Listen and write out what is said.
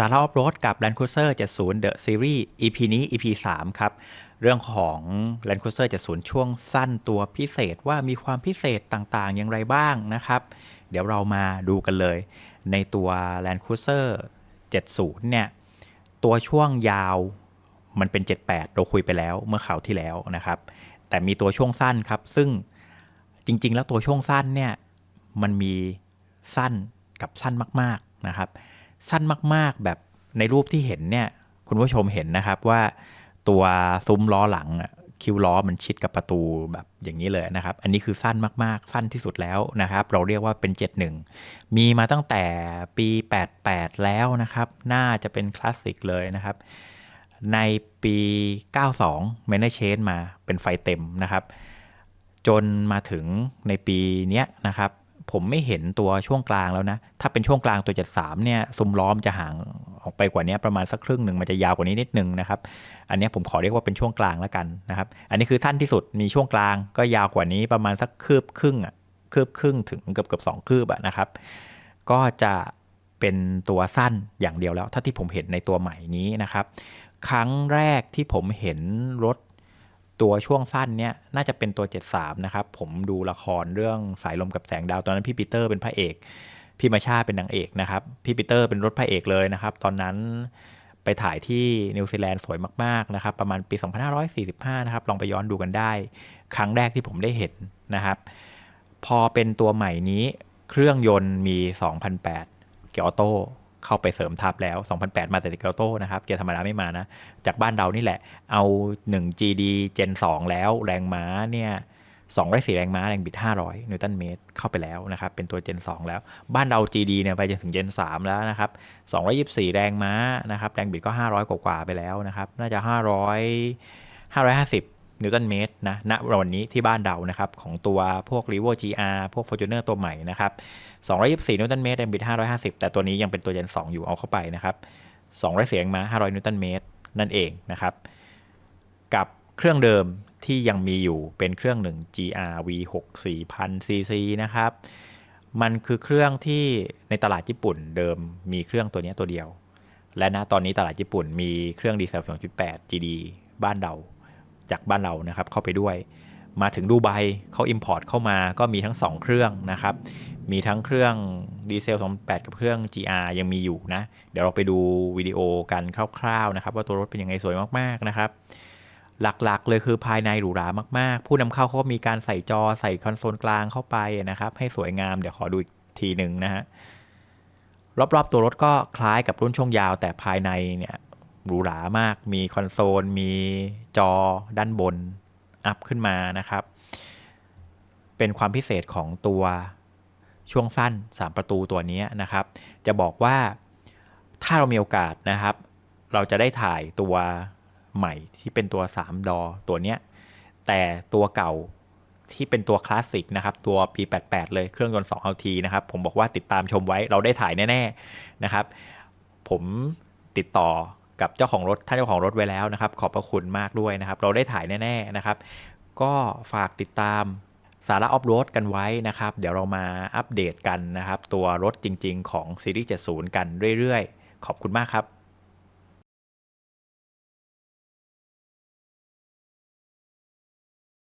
สาระออฟโรดกับ Land Cruiser 70 The Series EP นี้ EP 3 ครับ เรื่องของ Land Cruiser 70 ช่วงสั้นตัวพิเศษว่ามีความพิเศษต่างๆ อย่างไรบ้างนะครับ เดี๋ยวเรามาดูกันเลย ในตัว Land Cruiser 70 เนี่ย ตัวช่วงยาวมันเป็น 78 เราคุยไปแล้วเมื่อข่าวที่แล้วนะครับ แต่มีตัวช่วงสั้นครับ ซึ่งจริง ๆ แล้วตัวช่วงสั้นเนี่ยมันมีสั้นกับสั้นมาก ๆนะครับ สั้นมากๆ แบบในรูปที่เห็นเนี่ยคุณผู้ชมเห็นนะครับว่าตัวซุ้มล้อหลังคิวล้อมันชิดกับประตูแบบอย่างนี้เลยนะครับ อันนี้คือสั้นมากๆ สั้นที่สุดแล้วนะครับ เราเรียกว่าเป็น 71 มีมาตั้งแต่ปี 88 แล้วนะครับ น่าจะเป็นคลาสสิกเลยนะครับ ในปี 92 m a n a c h a n มาเป็นไฟเต็มนะครับ จนมาถึงในปีเนี้ยนะครับ ผมไม่เห็นตัวช่วงกลางแล้วนะ ถ้าเป็นช่วงกลางตัว73เนี่ยซุมล้อมจะห่างออกไปกว่านี้ประมาณสักครึ่งหนึ่งมันจะยาวกว่านี้นิดนึงนะครับ อันนี้ผมขอเรียกว่าเป็นช่วงกลางแล้วกันนะครับ อันนี้คือท่านที่สุดมีช่วงกลางก็ยาวกว่านี้ประมาณสักคืบครึ่งอะคืบครึ่งถึงเกือบเกือบสองคืบอะนะครับ ก็จะเป็นตัวสั้นอย่างเดียวแล้ว ถ้าที่ผมเห็นในตัวใหม่นี้นะครับ ครั้งแรกที่ผมเห็นรถ ตัวช่วงสั้นเนี่ยน่าจะเป็นตัว 73 นะครับ ผมดูละครเรื่องสายลมกับแสงดาวตอนนั้นพี่ปีเตอร์เป็นพระเอก พี่มาชาเป็นนางเอกนะครับ พี่ปีเตอร์เป็นรถพระเอกเลยนะครับ ตอนนั้นไปถ่ายที่นิวซีแลนด์สวยมากๆนะครับ ประมาณปี 2545 นะครับ ลองไปย้อนดูกันได้ ครั้งแรกที่ผมได้เห็นนะครับ พอเป็นตัวใหม่นี้เครื่องยนต์มี 2008 เกียร์ออโต้ เข้าไปเสริมทับแล้ว 2008 มาแต่เกียร์ออโต้นะครับ เกียร์ธรรมดาไม่มานะ จากบ้านเรานี่แหละ เอา 1 GD Gen 2 แล้วแรงม้าเนี่ย204 แรงม้า แรงบิด 500 นิวตันเมตร เข้าไปแล้วนะครับ เป็นตัว Gen 2 แล้ว บ้านเรา GD เนี่ยไปจนถึง Gen 3 แล้วนะครับ 224 แรงม้านะครับ แรงบิดก็ 500 กว่าๆไปแล้วนะครับ น่าจะ 500 550 นิวตันเมตรนะณวันนี้ที่บ้านเรานะครับของตัวพวก r e v o GR พวก Fortuner ตัวใหม่นะครับ224นิวตันเมตรแรงบิด550 แต่ตัวนี้ยังเป็นตัว Gen 2 อยู่เอาเข้าไปนะครับ200เสียงม้า500 นิวตันเมตร นั่นเองนะครับ กับเครื่องเดิมที่ยังมีอยู่เป็นเครื่อง 1 GR V6 4000 cc นะครับมันคือเครื่องที่ในตลาดญี่ปุ่นเดิมมีเครื่องตัวนี้ตัวเดียว และณตอนนี้ตลาดญี่ปุ่นมีเครื่องดีเซล2.8 GD บ้านเรา จากบ้านเรานะครับเข้าไปด้วย มาถึงดูไบเขาอิมพอร์ตเข้ามาก็มีทั้ง 2 เครื่องนะครับ มีทั้งเครื่องดีเซล28 กับเครื่อง GR ยังมีอยู่นะ เดี๋ยวเราไปดูวิดีโอกันคร่าวๆนะครับ ว่าตัวรถเป็นยังไงสวยมากๆนะครับหลักๆ เลยคือภายในหรูหรามาก ๆ ผู้นำเข้าเขาก็มีการใส่จอใส่คอนโซลกลางเข้าไปนะครับ ให้สวยงามเดี๋ยวขอดูอีกทีหนึ่งนะฮะรอบๆ ตัวรถก็คล้ายกับรุ่นช่วงยาวแต่ภายในเนี่ย หรูหรามาก มีคอนโซล มีจอด้านบน อัพขึ้นมานะครับ เป็นความพิเศษของตัวช่วงสั้น 3 ประตูตัวนี้นะครับ จะบอกว่าถ้าเรามีโอกาสนะครับ เราจะได้ถ่ายตัวใหม่ที่เป็นตัว 3 ดอตัวเนี้ย แต่ตัวเก่าที่เป็นตัวคลาสสิกนะครับ ตัว P88 เลยเครื่องยนต์ 2LT นะครับ ผมบอกว่าติดตามชมไว้เราได้ถ่ายแน่ ๆ นะครับ ผมติดต่อ กับเจ้าของรถท่านเจ้าของรถไว้แล้วนะครับ ขอบพระคุณมากด้วยนะครับ เราได้ถ่ายแน่ ๆนะครับ ก็ฝากติดตามสาระออฟโรดกันไว้นะครับ เดี๋ยวเรามาอัปเดตกันนะครับ ตัวรถจริง ๆ ของซีรีส์70 กันเรื่อยๆ ขอบคุณมากครับ